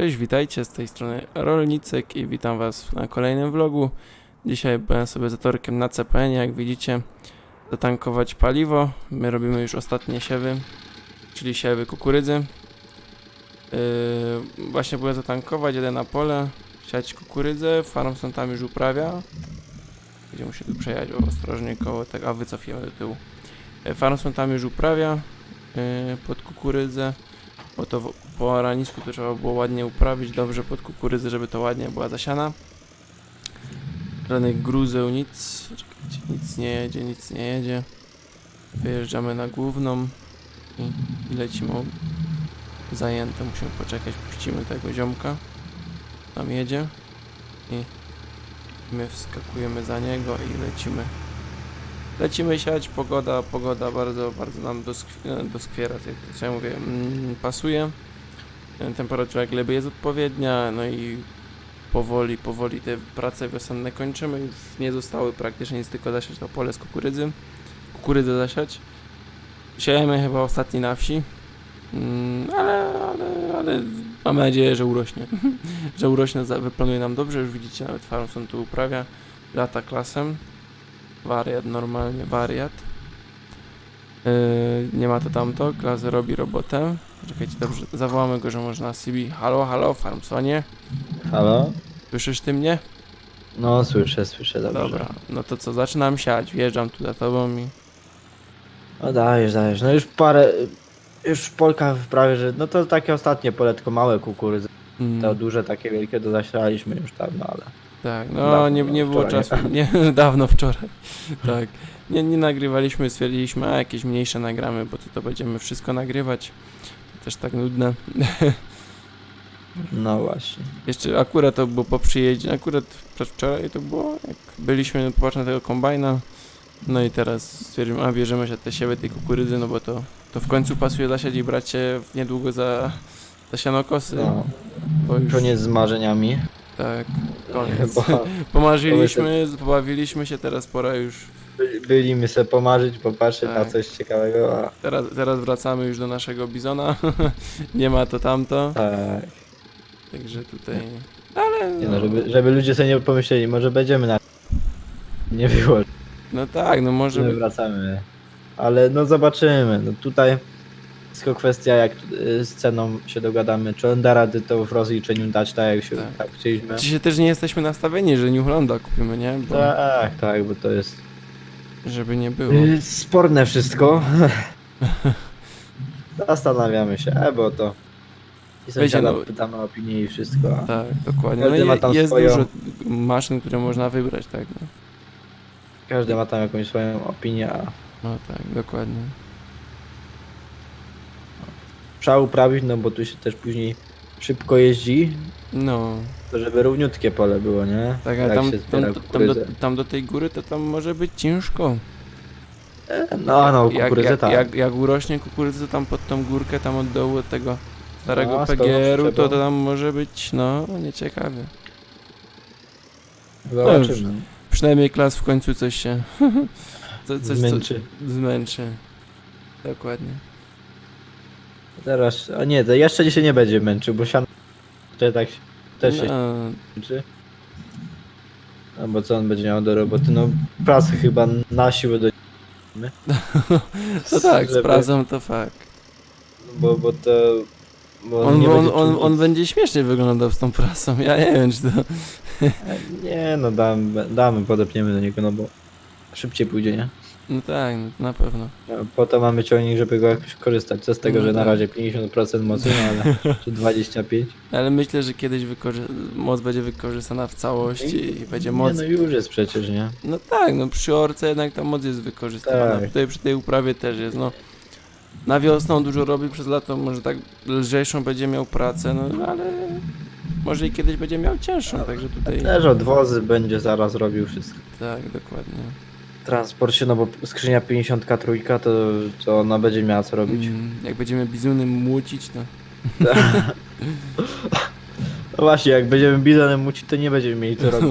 Cześć, witajcie z tej strony Rolnicek i witam was na kolejnym vlogu. Dzisiaj byłem sobie za torkiem na CPN, jak widzicie, zatankować paliwo. My robimy już ostatnie siewy, czyli siewy kukurydzy. Yy, właśnie byłem zatankować, jedę na pole, siać kukurydzę, Farmson tam już uprawia. Będziemy się tu przejechać ostrożnie koło tego, a wycofiemy do tyłu. Yy, Farmson tam już uprawia yy, pod kukurydzę bo to w- po ranisku to trzeba było ładnie uprawić, dobrze pod kukurydzę, żeby to ładnie była zasiana. Żadnych gruzeł, nic, czekajcie, nic nie jedzie, nic nie jedzie. Wyjeżdżamy na główną i, lecimy zajęte, musimy poczekać, puścimy tego ziomka. Tam jedzie i my wskakujemy za niego i lecimy. Lecimy siać, pogoda, pogoda bardzo, bardzo nam doskw- doskwiera, tak jak ja mówię, mm, pasuje. Temperatura gleby jest odpowiednia, no i powoli, powoli te prace wiosenne kończymy. Nie zostały praktycznie nic, tylko zasiać to pole z kukurydzy. Kukurydzę zasiać. Siejemy chyba ostatni na wsi, Mm, ale, ale, ale mamy nadzieję, że urośnie. że urośnie, wyplanuje nam dobrze, już widzicie, nawet Farmson tu uprawia, lata klasem. Wariat normalnie, wariat. Yy, nie ma to tamto, klas robi robotę. Czekajcie, dobrze, zawołamy go, że można CB. Halo, halo, Farmsonie. Halo? Słyszysz ty mnie? No słyszę, słyszę, dobrze. Dobra, no to co, zaczynam siać, wjeżdżam tu za tobą i... No dajesz, dajesz. No już parę, już w Polkach prawie, że, no to takie ostatnie pole, tylko małe kukurydzy. Mm, Te duże, takie wielkie, to zasialiśmy już dawno, ale... tak, no dawno, nie, nie było wczoraj. czasu, nie, dawno wczoraj, tak. Nie, nie nagrywaliśmy, stwierdziliśmy, a jakieś mniejsze nagramy, bo to, to będziemy wszystko nagrywać. To też tak nudne. No właśnie. Jeszcze akurat to było po przyjeździe, akurat przedwczoraj to było, jak byliśmy popatrz na tego kombajna. No i teraz stwierdzimy, a bierzemy się te siewy tej kukurydzy, no bo to, to w końcu pasuje zasiać i brać się niedługo za, za sianokosy. No, bo już, koniec z marzeniami. Tak, koniec. Bo Pomarzyliśmy, pobawiliśmy się, teraz pora już, by- byliśmy se pomarzyć, popatrzeć na Tak. coś ciekawego, a teraz, teraz wracamy już do naszego bizona. Nie ma to tamto, tak. także tutaj, ale Nie no, żeby, żeby ludzie sobie nie pomyśleli, może będziemy na... Nie było, no tak, no może że wracamy. Ale no zobaczymy. No tutaj tylko kwestia jak y, z ceną się dogadamy, czy on da rady to w rozliczeniu dać tak jak się Tak. tak, chcieliśmy. Dzisiaj też nie jesteśmy nastawieni, że New Hollanda kupimy, nie? Bo, Tak, tak, bo to jest żeby nie było. y, sporne wszystko. Zastanawiamy się, e, bo to i Wiecie, sąsiada no- pytamy o opinię i wszystko. A Tak, dokładnie. Każdy No ma tam jest swoją- dużo maszyn, które można wybrać, tak. No, każdy ma tam jakąś swoją opinię, a no tak, dokładnie. Trzeba uprawić, no bo tu się też później szybko jeździ, No, to żeby równiutkie pole było, nie? tak, a Jak tam, się tam, zbiera tam, do, kukurydzę. tam do tej góry to tam może być ciężko. No, no, jak, kukurydzę jak, tak. jak, jak urośnie kukurydza tam pod tą górkę, tam od dołu od tego starego No, z PGR-u, to, przyczepą. to tam może być, no, nieciekawie. Zobaczymy. Przynajmniej klas w końcu coś się... co, coś, co, Zmęczy. zmęczy. Dokładnie. Teraz, a nie, to jeszcze dzisiaj nie będzie męczył, bo sian to tak się- też się No, męczy. No bo co on będzie miał do roboty? No pracę chyba na siłę do... no tak, z pracą to fakt. Bo, bo to... Bo On, nie on, będzie on, czuł on nic. będzie śmiesznie wyglądał z tą prasą, ja nie wiem czy to... Nie no, damy, damy, podepniemy do niego, no bo szybciej pójdzie, nie? No tak, no, na pewno. No, Po to mamy ciągnik, żeby go jakoś korzystać. Co z tego, No że na tak. razie 50% mocy, no ale czy 25%? Ale myślę, że kiedyś wykorzy- moc będzie wykorzystana w całości i będzie moc... Nie, no już jest przecież, nie? No tak, no przy orce jednak ta moc jest wykorzystywana. Tak. Tutaj przy tej uprawie też jest, no. Na wiosnę on dużo robi, przez lato może tak lżejszą będzie miał pracę, no ale może i kiedyś będzie miał cięższą, także tutaj... Też odwozy będzie zaraz robił wszystko. Tak, dokładnie. Transport się, no bo skrzynia 53 to, to ona będzie miała co robić. Mm, jak będziemy bizuny młócić, to... No właśnie, jak będziemy bizonem mucić, to nie będziemy mieli co robić.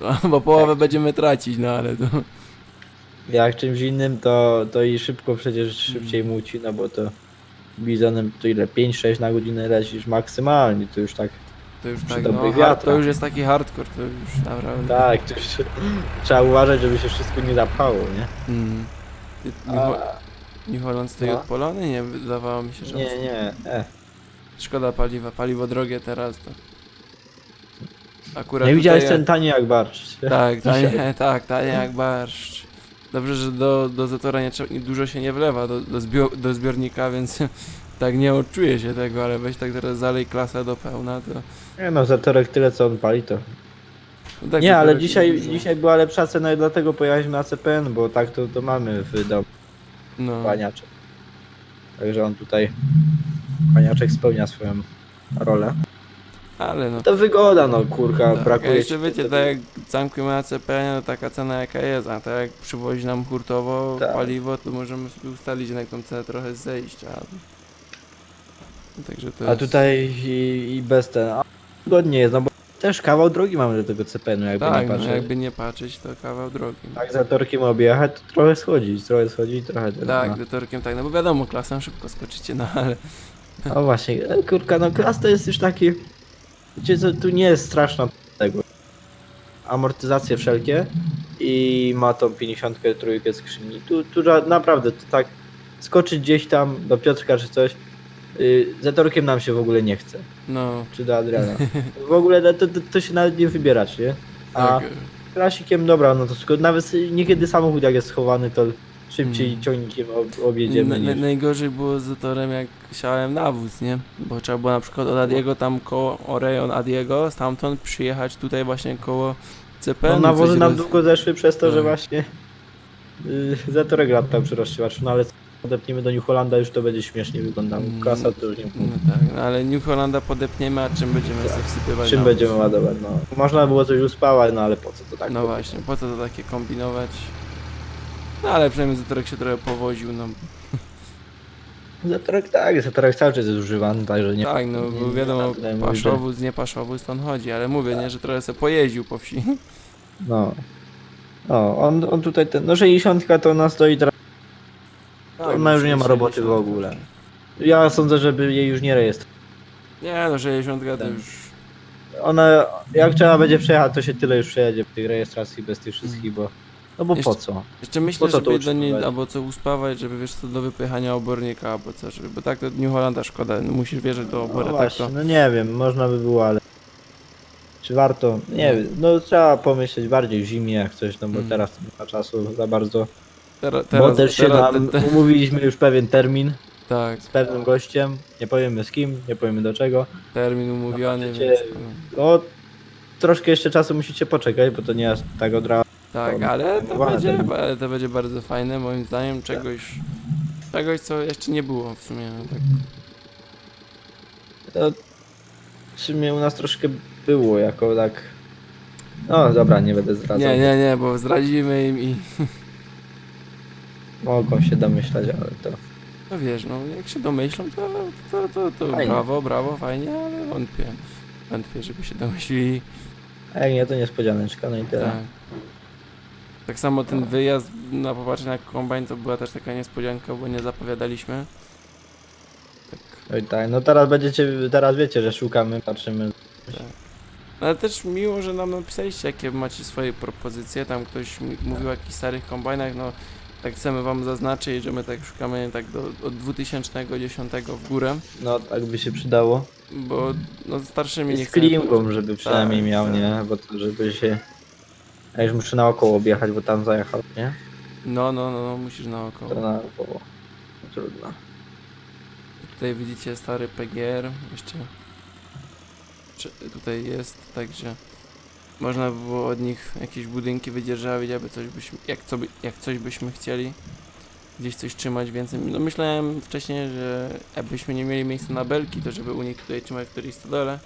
No, bo połowę będziemy tracić, no ale to... Jak czymś innym, to, to i szybko przecież szybciej muci, no bo to bizonem to ile? 5-6 na godzinę lecisz maksymalnie, to już tak, To już Przy tak, no, dobrych hard, to wiatrach. już jest taki hardcore, to już naprawdę. tak, to już trzeba uważać, żeby się wszystko nie zapchało, nie? Mm. Ty- New, A, Ho- New Holland stoi no. odpalony? Nie, wydawało mi się, że... nie, nie, e. Szkoda paliwa, paliwo drogie teraz to... Akurat Nie widziałeś tutaj- ten tani jak barszcz. Tak, tanie, tak, tanie jak barszcz. Dobrze, że do, do zatora nie dużo się nie wlewa do, do, zbio, do zbiornika, więc tak nie odczuje się tego, ale weź tak teraz zalej klasę do pełna, to... Nie no, zatorek tyle co on pali to. No tak, Nie, ale dzisiaj, dużo. dzisiaj była lepsza cena i dlatego pojechaliśmy na CPN, bo tak to, to mamy w domu No, paniaczek. Także on tutaj, paniaczek spełnia swoją rolę. ale no... To wygoda no kurka, Tak, a brakuje jeszcze ci wiecie, tak jak zamkniemy na CPN, to taka cena jaka jest, a tak jak przywozi nam hurtowo Tak. paliwo, to możemy sobie ustalić jednak tą cenę trochę zejść, a... Także to A jest... tutaj i, i bez ten, a wygodnie jest, no bo też kawał drogi mamy do tego CPN-u jakby Tak, nie no patrzeć. jakby nie patrzeć, to kawał drogi. Tak zatorkiem objechać, to trochę schodzić, trochę schodzić, trochę ten, Tak, no. detorkiem tak, no bo wiadomo, klasem szybko skoczycie, no ale... O właśnie, e, kurka, no klas to jest już taki. Wiecie co, tu nie jest straszna tego. Amortyzacje wszelkie i ma tą 50 trójkę skrzyni. Tu, tu naprawdę to tak skoczyć gdzieś tam do Piotrka czy coś. Yy, zatorkiem nam się w ogóle nie chce. No, Czy do Adriana. W ogóle to, to, to się nawet nie wybierać, nie? A tak. klasikiem dobra, no to sko- nawet niekiedy samochód jak jest schowany, to szybciej Mm. ciągnikiem ob- objedziemy. Na, na, niż... najgorzej było z zatorem jak siałem nawóz, nie? Bo trzeba było na przykład od Adiego tam koło o rejon Adiego, stamtąd przyjechać tutaj właśnie koło CPN. No nawozy nam długo zeszły przez to, że Tak. właśnie yy, zatorek lat tam przyrozciłacz, no ale odepniemy do New Hollanda już to będzie śmiesznie wyglądało. Mm. Klasa to już nie No tak, no ale New Hollanda podepniemy, a czym będziemy Tak. sobie wsypywać Czym będziemy ładować, no. Można było coś uspałać, no ale po co to tak? No właśnie, po co to takie kombinować? No ale przynajmniej zatorek się trochę powoził, no Zatorek tak, zatorek cały czas jest używany, także nie... tak, no bo nie- wiadomo, nie paszowóz, nie paszowóz, to on chodzi, ale mówię, nie, że trochę sobie pojeździł po wsi. No. No, on, on tutaj ten, no 60 to ona stoi teraz, Tak, ona już nie ma roboty w ogóle. Ja sądzę, żeby jej już nie rejestrować. Nie no, 60 to Ten. już... Ona, jak trzeba będzie przejechać, to się tyle już przejedzie w tych rejestracji bez tych wszystkich, bo... No bo po Jeszcze- co? Jeszcze myślę, co to żeby do niej, utrzymywać? albo co uspawać, żeby wiesz co, do wypychania obornika, albo co, żeby, bo tak to New Hollanda szkoda, no musisz wierzyć do No obora, tak właśnie, to... no nie wiem, można by było, ale czy warto? Nie wiem, no trzeba pomyśleć bardziej w zimie jak coś, no bo Mm. teraz nie ma czasu za bardzo, Teraz, bo też się teraz, nam, te, te, umówiliśmy już pewien termin. Tak, z pewnym gościem, nie powiemy z kim, nie powiemy do czego, termin umówiony, więc... no, no troszkę jeszcze czasu musicie poczekać, bo to nie jest tak od razu, Tak, ale to będzie, ale to będzie bardzo fajne, moim zdaniem, czegoś... Czegoś, co jeszcze nie było w sumie, no tak. to w sumie u nas troszkę było jako tak, no dobra, nie będę zdradzał, Nie, nie, nie, bo zdradzimy im i... mogą się domyślać, ale to No wiesz, no jak się domyślą, to, to, to, to Fajnie. brawo, brawo, fajnie, ale wątpię. Wątpię, żeby się domyślili. a jak nie, to niespodzianeczka, no i tyle. Tak. Tak samo ten wyjazd na popatrzenie na kombajn to była też taka niespodzianka, bo nie zapowiadaliśmy. Tak. Oj tak, no teraz będziecie, teraz wiecie, że szukamy, patrzymy. No, Ale też miło, że nam napisaliście, jakie macie swoje propozycje. Tam ktoś mi- mówił o jakichś starych kombajnach, no tak chcemy wam zaznaczyć, że my tak szukamy tak do, od 2010 w górę, No tak by się przydało. bo no starszymi nie Z chcemy. klimką, żeby przynajmniej Tak, miał, tak. nie? Bo to, żeby się... Ja już muszę naokoło objechać, bo tam zajechał, nie? No, no, no, no, musisz naokoło. To naokoło. Trudno. Tutaj widzicie stary PGR, jeszcze czy- tutaj jest, także można by było od nich jakieś budynki wydzierżawić, aby coś byśmy, jak, co by, jak coś byśmy chcieli, gdzieś coś trzymać więcej. No myślałem wcześniej, że jakbyśmy nie mieli miejsca na belki, to żeby u nich tutaj trzymać w którejś stodole,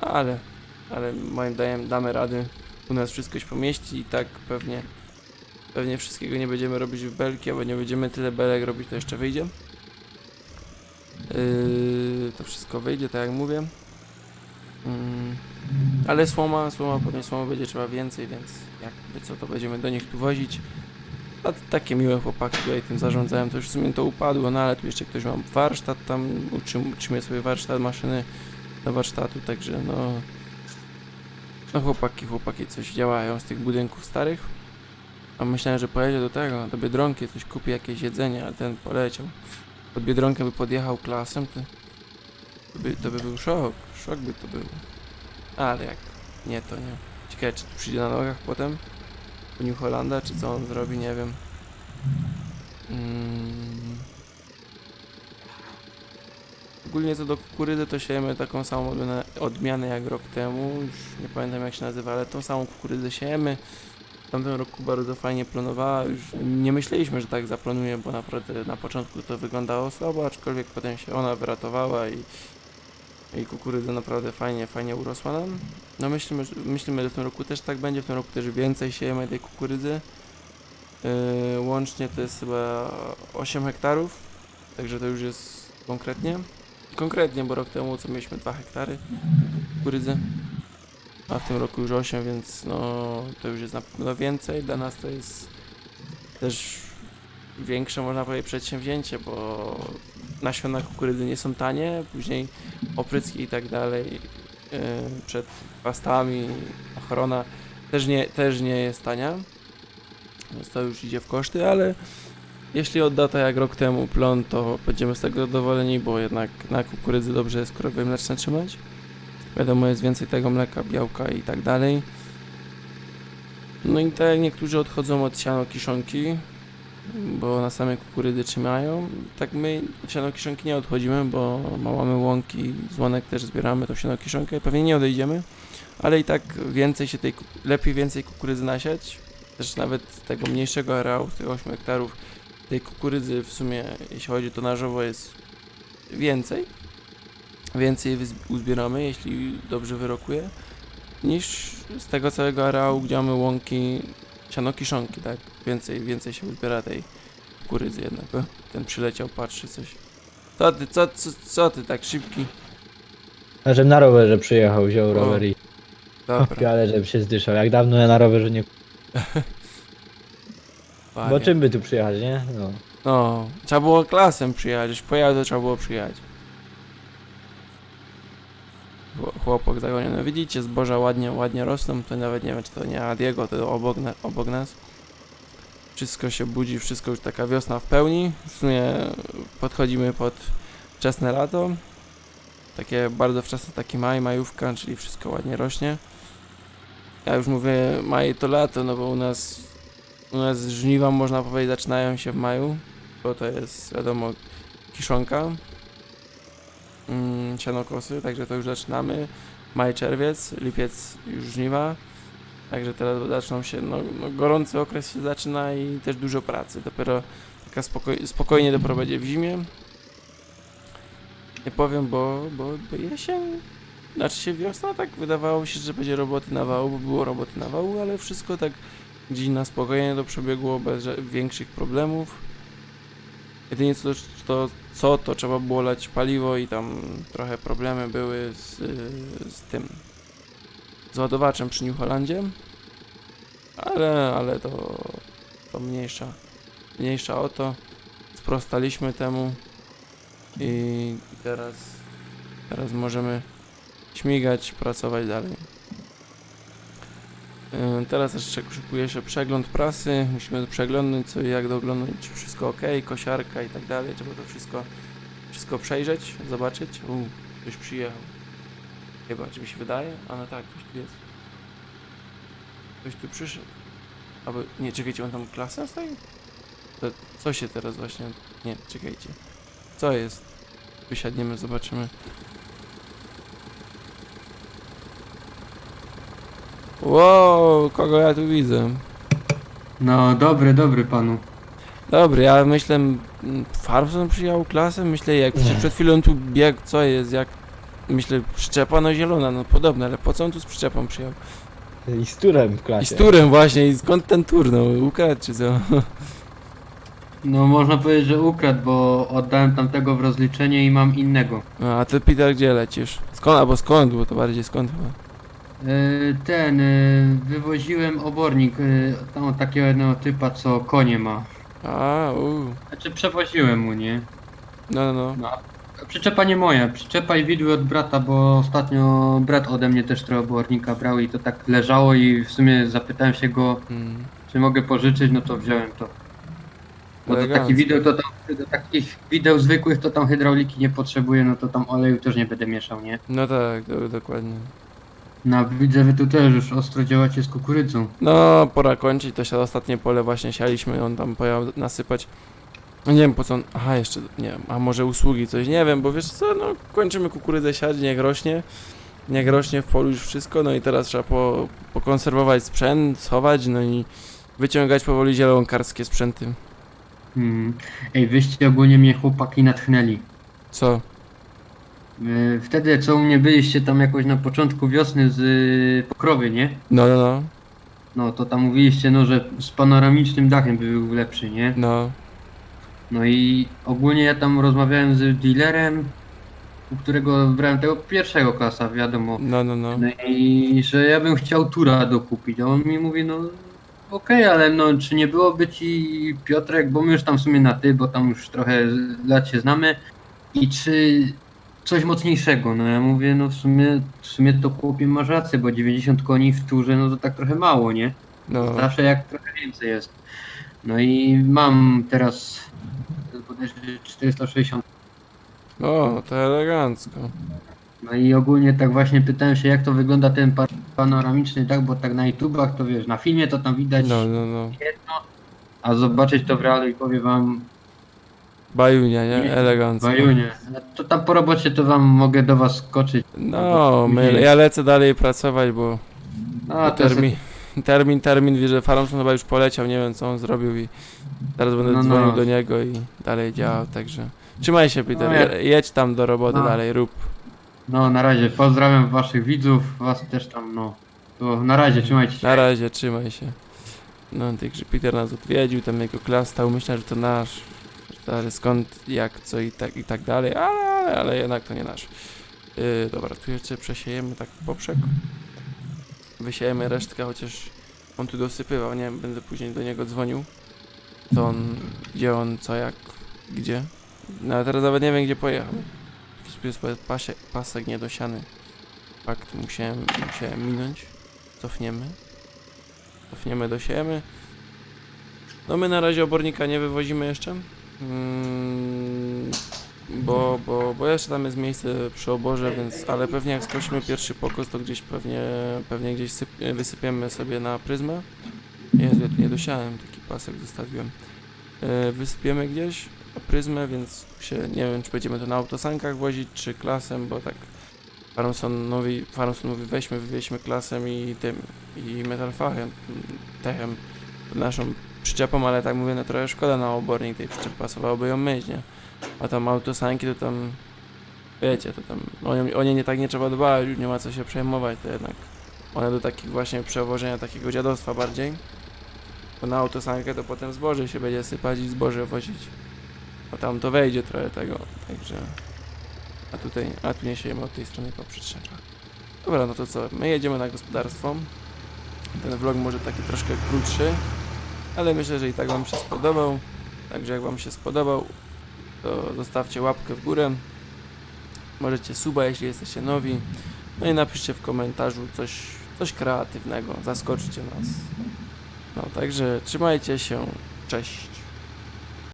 ale, ale moim zdaniem damy rady, u nas wszystko się pomieści i tak pewnie, pewnie wszystkiego nie będziemy robić w belki, albo nie będziemy tyle belek robić, to jeszcze wyjdzie. Yy, to wszystko wyjdzie, tak jak mówię. Mm, ale słoma, słoma, pewnie słomy będzie trzeba więcej, więc jakby co, to będziemy do nich tu wozić. A takie miłe chłopaki tutaj tym zarządzają, to już w sumie to upadło, no ale tu jeszcze ktoś ma warsztat tam, utrzym, utrzymuje sobie warsztat, maszyny do warsztatu, także no... No chłopaki, chłopaki coś działają z tych budynków starych. A myślałem, że pojedzie do tego, do Biedronki, coś kupi jakieś jedzenie, ale ten poleciał. Pod Biedronkę by podjechał klasem, to, to, by, to by był szok, szok by to był. Ale jak nie, to nie. Ciekawe, czy tu przyjdzie na nogach potem? Do New Hollanda, czy co on zrobi, nie wiem. Mm. Ogólnie co do kukurydzy, to siejemy taką samą odmianę, odmianę jak rok temu. Już nie pamiętam jak się nazywa, ale tą samą kukurydzę siejemy. W tamtym roku bardzo fajnie planowała. Już nie myśleliśmy, że tak zaplanuje, bo naprawdę na początku to wyglądało słabo, aczkolwiek potem się ona wyratowała i, i kukurydza naprawdę fajnie, fajnie urosła nam. No myślimy, myślimy, że w tym roku też tak będzie, w tym roku też więcej siejemy tej kukurydzy. Yy, łącznie to jest chyba 8 hektarów, także to już jest konkretnie. Konkretnie, bo rok temu co mieliśmy 2 hektary kukurydzy, a w tym roku już 8, więc no to już jest na pewno więcej. Dla nas to jest też większe, można powiedzieć, przedsięwzięcie, bo nasiona kukurydzy nie są tanie, później opryski i tak dalej yy, przed pastami, ochrona też nie, też nie jest tania, więc to już idzie w koszty, ale jeśli odda to jak rok temu plon, to będziemy z tego zadowoleni, bo jednak na kukurydzy dobrze jest krowy mleczne trzymać. Wiadomo, jest więcej tego mleka, białka i tak dalej. No i tak jak niektórzy odchodzą od siano kiszonki, bo na same kukurydzy trzymają, tak my od siano kiszonki nie odchodzimy, bo mamy łąki, z też zbieramy tą siano kiszonkę, pewnie nie odejdziemy, ale i tak więcej się tej, lepiej więcej kukurydzy nasiać, też nawet tego mniejszego areału, tych 8 hektarów, tej kukurydzy w sumie, jeśli chodzi tonażowo, jest więcej. Więcej uzbieramy, jeśli dobrze wyrokuje, niż z tego całego areału, gdzie mamy łąki, siano kiszonki, tak? Więcej, więcej się uzbiera tej kukurydzy jednak. O, ten przyleciał, patrzy coś. Co ty, co, co, co ty tak szybki? A żebym na rowerze przyjechał, wziął rower i Dobra, ale żebym się zdyszał. Jak dawno ja na rowerze nie... Bo czym by tu przyjechać, nie? No. No, trzeba było klasem przyjechać, to trzeba było przyjechać. Chło- Chłopak zagoniony. Widzicie, zboża ładnie, ładnie rosną, to nawet nie wiem, czy to nie Adiego, to obok, obok nas. Wszystko się budzi, wszystko już taka wiosna w pełni. W sumie podchodzimy pod wczesne lato. Takie bardzo wczesne, taki maj, majówka, czyli wszystko ładnie rośnie. Ja już mówię maj to lato, no bo u nas u nas żniwa, można powiedzieć, zaczynają się w maju, bo to jest, wiadomo, kiszonka, mm, sianokosy, także to już zaczynamy. Maj, czerwiec, lipiec już żniwa, także teraz zaczną się, no, no gorący okres się zaczyna i też dużo pracy. Dopiero taka spokoj, spokojnie dopiero będzie w zimie. Nie powiem, bo, bo, bo jesień, znaczy się wiosna, tak wydawało się, że będzie roboty na wału, bo było roboty na wału, ale wszystko tak gdzieś na spokojnie to przebiegło bez większych problemów. Jedynie co to, co to trzeba było lać paliwo i tam trochę problemy były z, z tym z ładowaczem przy New Hollandzie. Ale, ale to, to mniejsza, mniejsza o to. Sprostaliśmy temu i teraz, teraz możemy śmigać, pracować dalej. Yy, Teraz jeszcze szykuje się przegląd prasy. Musimy przeglądnąć co i jak doglądać, czy wszystko ok, kosiarka i tak dalej. Trzeba to wszystko, wszystko przejrzeć, zobaczyć. U, ktoś przyjechał. Chyba, czy mi się wydaje? A no tak, ktoś tu jest. Ktoś tu przyszedł. Albo, nie, czekajcie, on tam klasę stoi? To co się teraz właśnie... Nie, czekajcie. Co jest? Wysiadniemy, zobaczymy. Wow, kogo ja tu widzę? No, dobry, dobry panu. Dobry, ja myślę, Farmson przyjął klasę, myślę, jak przecież przed chwilą tu biegł, co jest, jak... Myślę, przyczepa no zielona, no podobne, ale po co on tu z przyczepą przyjął? I z turem w I klasie. z turem właśnie, i skąd ten tur, no, ukradł czy co? No, można powiedzieć, że ukradł, bo oddałem tamtego w rozliczenie i mam innego. A ty Peter, gdzie lecisz? Skąd, albo skąd, bo to bardziej skąd chyba? E, Ten, e, wywoziłem obornik, e, tam od takiego jednego typa, co konie ma. A, u. Znaczy przewoziłem mu, nie? No, no, no. No, a przyczepa nie moja, przyczepa i widły od brata, bo ostatnio brat ode mnie też trochę obornika brał i to tak leżało i w sumie zapytałem się go, Mm. czy mogę pożyczyć, no to wziąłem to. Bo Elegancko. takich wideł to tam, do takich wideł zwykłych to tam hydrauliki nie potrzebuję, no to tam oleju też nie będę mieszał, nie? No tak, do, dokładnie. No widzę, wy tu też już ostro działacie z kukurydzą. No, pora kończyć, to się ostatnie pole właśnie sialiśmy, on tam pojechał nasypać. No Nie wiem po co on, aha jeszcze, nie wiem, a może usługi coś, nie wiem, bo wiesz co, no kończymy kukurydzę siać, niech rośnie, niech rośnie w polu już wszystko, no i teraz trzeba po, pokonserwować sprzęt, schować, no i wyciągać powoli zielonkarskie sprzęty. Hmm. Ej, wyście ogólnie mnie chłopaki natchnęli. Co? Yy, Wtedy co u mnie byliście tam jakoś na początku wiosny z yy, Pokrowy, nie? No, no, no, No to tam mówiliście, no że z panoramicznym dachem by był lepszy, nie? no, No i ogólnie ja tam rozmawiałem z dealerem, u którego brałem tego pierwszego klasa, wiadomo. no, no, no, No i że ja bym chciał tura dokupić, a on mi mówi, no okej, ale no czy nie byłoby ci Piotrek, bo my już tam w sumie na ty, bo tam już trochę lat się znamy i czy coś mocniejszego, no ja mówię, no w sumie, w sumie to chłopie masz rację, bo 90 koni w turze, no to tak trochę mało, nie? no, Zawsze jak trochę więcej jest. No i mam teraz bodajże 460 o, to elegancko. No i ogólnie tak właśnie pytałem się, jak to wygląda ten pa- panoramiczny dach, bo tak na YouTubach to wiesz, na filmie to tam widać No, no, no, jedno, a zobaczyć to w realu i powiem wam, bajunia, nie, elegancko. Bajunie, to tam po robocie to wam mogę do was skoczyć. No, my, ja lecę dalej pracować, bo A, to termin, termin, termin, wie, że Faramson chyba już poleciał, nie wiem co on zrobił i teraz będę No, no. dzwonił do niego i dalej działał, także trzymaj się Peter, No, je- jedź tam do roboty No. dalej, rób. No na razie, pozdrawiam waszych widzów, was też tam, no. To na razie, trzymajcie się. Na razie, trzymaj się. No, także Peter nas odwiedził, tam jego klas stał, myślę, że to nasz, ale skąd, jak, co i tak, i tak dalej, ale, ale, ale jednak to nie nasz. Yy, dobra, tu jeszcze przesiejemy tak w poprzek. Wysiejemy resztkę, chociaż on tu dosypywał, nie wiem, będę później do niego dzwonił. To on, gdzie on, co, jak, gdzie. No ale teraz nawet nie wiem, gdzie pojechał. Jakiś tu jest pasie, pasek niedosiany. Fakt, musiałem, musiałem minąć. Cofniemy. Cofniemy, dosiejemy. No my na razie obornika nie wywozimy jeszcze. Mm, bo, bo, bo jeszcze tam jest miejsce przy oborze, więc, ale pewnie jak skosimy pierwszy pokos, to gdzieś pewnie, pewnie gdzieś syp, wysypiemy sobie na pryzmę. Jezu, ja tu nie dosiałem, taki pasek zostawiłem. E, wysypiemy gdzieś na pryzmę, więc się, nie wiem, czy będziemy to na autosankach wozić, czy klasem, bo tak Faronson mówi, Faronson mówi weźmy, wywieźmy klasem i tym, i metalfachem, techem, naszą przyczepą, ale tak mówię, no trochę szkoda na obornik tej przyczepy, pasowałoby ją myć, nie? A tam autosanki to tam, wiecie, to tam, o nie, o nie, nie tak nie trzeba dbać, nie ma co się przejmować, to jednak one do takich właśnie przewożenia takiego dziadostwa bardziej, bo na autosankę to potem zboże się będzie sypać i zboże wozić, a tam to wejdzie trochę tego, także... A tutaj, a tu nie od tej strony po przyczepach. Dobra, no to co, my jedziemy na gospodarstwo. Ten vlog może taki troszkę krótszy, ale myślę, że i tak Wam się spodobał. Także jak Wam się spodobał, to zostawcie łapkę w górę. Możecie suba, jeśli jesteście nowi. No i napiszcie w komentarzu coś, coś kreatywnego, zaskoczcie nas. No, także trzymajcie się, cześć.